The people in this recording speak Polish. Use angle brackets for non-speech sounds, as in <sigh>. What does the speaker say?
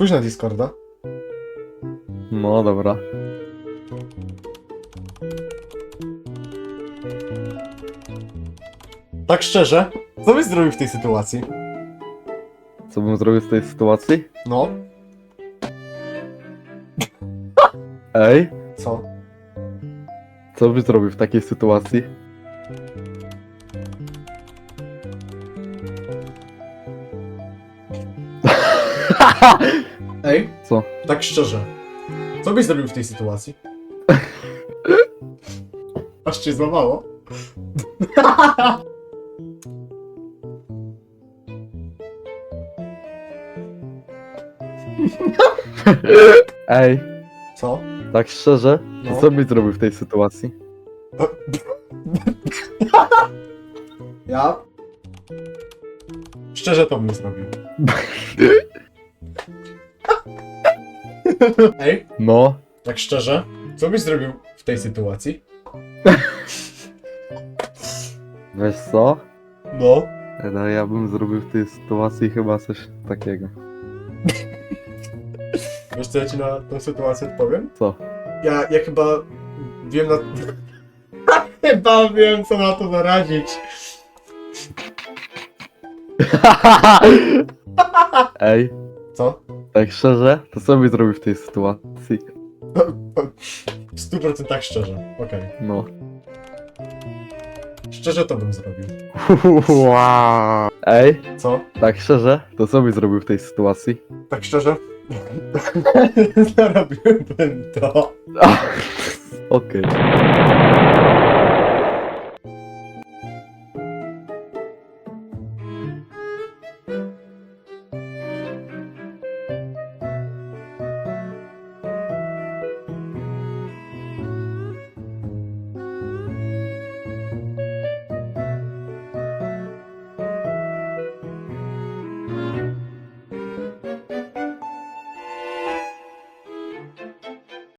Spójrz na Discorda. No dobra. Tak szczerze, co byś zrobił w tej sytuacji? Co bym zrobił z tej sytuacji? No, <laughs> Ej, co? co byś zrobił w takiej sytuacji? <laughs> Ej, Co? tak szczerze, co byś zrobił w tej sytuacji? <laughs> Aż cię złamało? <laughs> Ej, Co? tak szczerze, No. co byś zrobił w tej sytuacji? Ja? Szczerze to bym zrobił. <laughs> Ej, No, tak szczerze, co byś zrobił w tej sytuacji? wiesz co? No. No ja bym zrobił w tej sytuacji chyba coś takiego. Wiesz co ja ci na tę sytuację odpowiem? Co? Ja, ja chyba wiem na... <laughs> chyba wiem co na to zaradzić. <laughs> Ej, Co? Tak szczerze, to co byś zrobił w tej sytuacji? W 100% tak szczerze. Okej. No. Szczerze to bym zrobił. Wow. Ej, Co? tak szczerze, to co byś zrobił w tej sytuacji? Tak szczerze? <laughs> Zrobiłbym to. <laughs> Okej.